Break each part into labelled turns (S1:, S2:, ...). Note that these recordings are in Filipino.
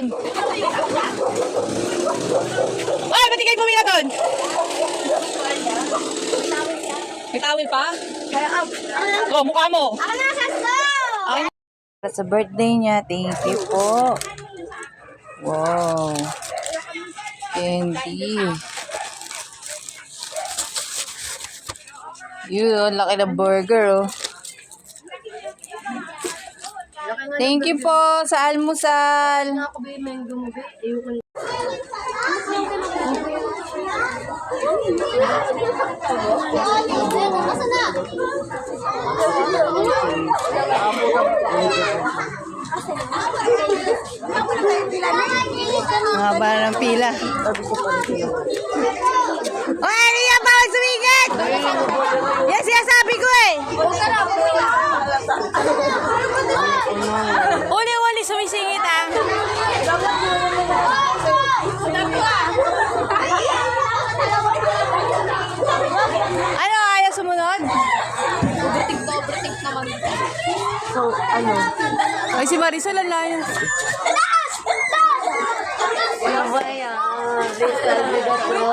S1: doon? Ay, ba't ikay pumila doon? May tawil pa? Oh, mukha mo.
S2: Ako na, Sasko!
S1: Ay, sa birthday niya. Thank you po. Wow. Candy. Yun, laki na burger, oh. Thank you po sa almusal.
S2: Asa na?
S1: Mahaba ng pila ano yan? Bawal sumingit! Yan sinasabi ko eh. Uli-uli sumisingit ah. Ano, ayaw sumunod?
S3: So, ano?
S1: Ay, si Marisol ang layo.
S3: Ano ba yan? Little bigat mo.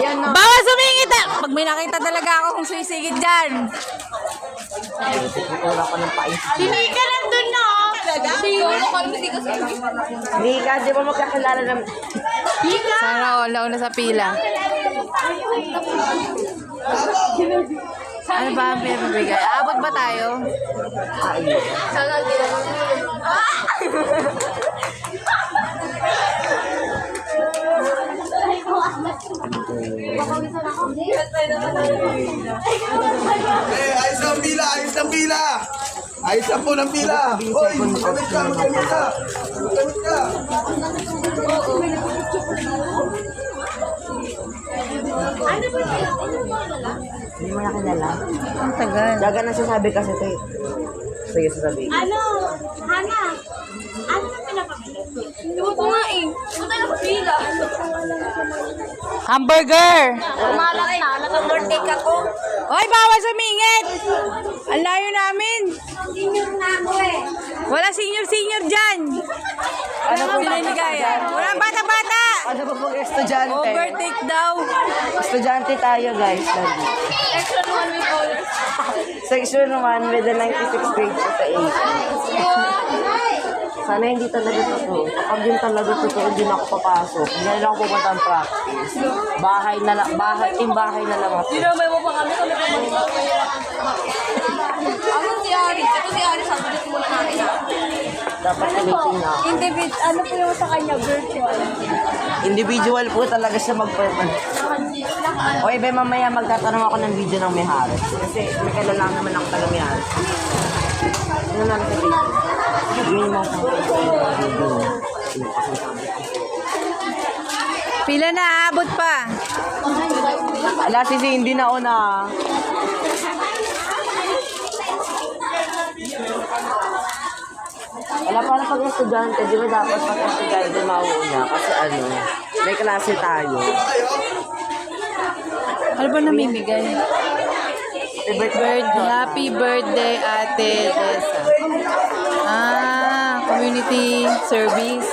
S3: Yan na.
S1: Bawal sumingit ah! Pag may nakita talaga ako kung sumisingit dyan.
S3: Wala ko ng pais.
S1: Hindi ka lang dun na.
S3: Hindi ka, di ba magkakilala ng...
S1: Sana all, nauna sa pila. Ano ba ang pinapabigay? Aabot ba tayo?
S4: Eh, ayos ang pila, ayos ang pila. Ayos ang po ng pila. Hoy, magamit ka, magamit ka. Magamit ka.
S3: Hindi mo nakilala.
S1: Ang tagal.
S3: Daga na sasabi kasi ito eh. Sige, sasabi.
S2: Ano? Hana? Ano na pinapabili? Tuto nga eh. Tuto tayo kapila.
S1: Hamburger!
S2: Umalat na. Naka-birthday ka ko.
S1: Hoy, bawal sumingit! Ang layo namin!
S2: Senior na ako eh.
S1: Wala senior-senior dyan! Ano ba pinanigaya? Walang bata-bata!
S3: Ano ba pag estudyante?
S1: Overtake daw!
S3: Estudyante tayo guys. Lagi.
S2: Extra one week old.
S3: Section 1 with the 96 grade po sa 8. Sana hindi talaga totoo. Kapag yun talaga totoo, hindi na ako papasok. Hindi na ako pupunta ang practice. Bahay na lang, bahay, team bahay na lang ako.
S2: Dinamay mo pa kami kami Ano si Ari? Ito si Ari, sabi dito muna natin.
S3: Dapat ulitin na. ako.
S2: Individ, ano po yung sa kanya, virtual?
S3: Individual po talaga siya mag-perform. Oy, be, mamaya magtatanong ako ng video ng may. Kasi may kailangan naman ako taga may.
S1: Pila na, aabot pa.
S3: Ala, si Cindy na una. Wala para pag estudyante, di ba dapat pag estudyante mauuna? Kasi ano, may klase tayo.
S1: Ano ba namimigay?
S3: Favorite
S1: Birthday, happy birthday, Ate Tessa. Ah, community service.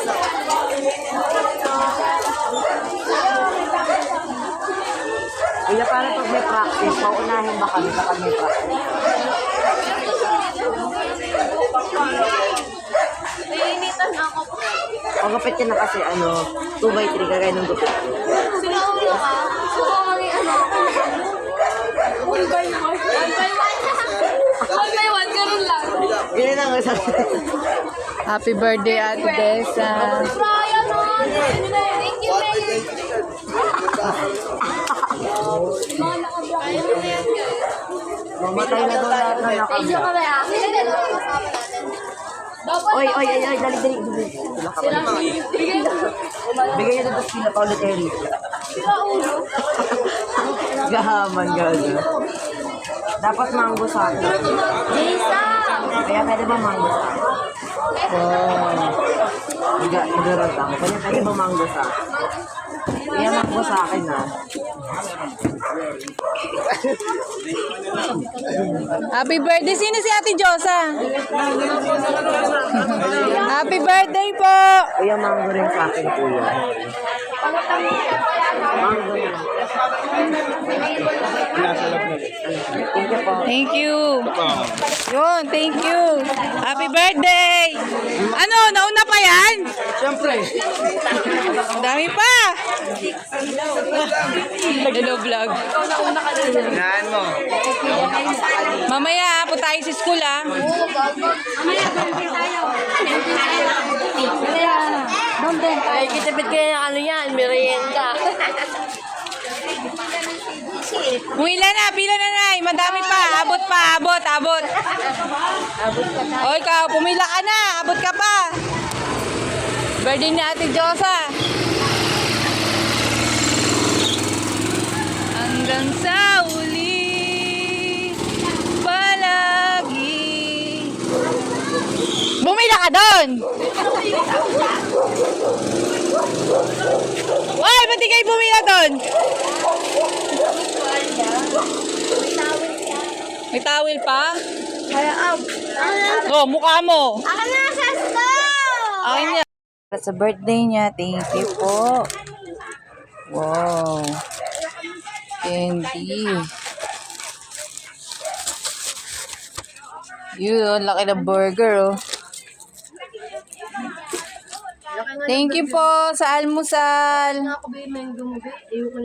S3: Kuya, para pag may practice, paunahin ba kami kapag may practice?
S2: Nainitan ako.
S3: Ang gupit ka na kasi, ano, 2 by 3 kagaya ng gupit ko.
S2: Sinaulo ka? Suko kami ano? One by one. One by one. One by one, ganun lang.
S3: Yun lang ang sabi.
S1: Happy birthday, Ate
S2: no? Thank you.
S3: Mamatay na doon lahat na
S2: natin. Dapat
S3: Oy, oy, oy, oy, dali, dali. dali. Sila ka ba?
S2: Bigay na.
S3: Bigay niyo doon sila pa ulit Eric. Gahaman, gaga. Dapat mango sa akin.
S2: Jisa!
S3: Kaya pwede ba mango sa? Wow. Iga, igaran ako. Kaya pwede ba mango sa? Kaya mango sa akin ah.
S1: Happy birthday. Sino si Ate Josa? birthday po!
S3: Kuya, mango rin sa akin, kuya. Thank you po.
S1: Thank you. Yun, thank you. Happy birthday! Ano, nauna pa yan?
S4: Siyempre.
S1: Ang dami pa. Hello vlog.
S4: Yan mo.
S1: Mamaya, po tayo sa school ah.
S2: Ay, kitipid kayo ng ano yan, merienda.
S1: Ilan na, pila na na. Madami pa. Abot pa, abot, abot. O ikaw, pumila ka na. Abot ka pa. Birthday ni Ate Josa. Hanggang sa uli, palagi. Bumila ka doon! Ba't di kayo bumila doon? May towel pa?
S2: Kaya, ah,
S1: Oh, mukha mo.
S2: ako na sa stove!
S1: Akin niya. Sa birthday niya, thank you po. Wow. Candy. Yun, laki na burger, oh. Thank you po sa almusal.
S2: Ayoko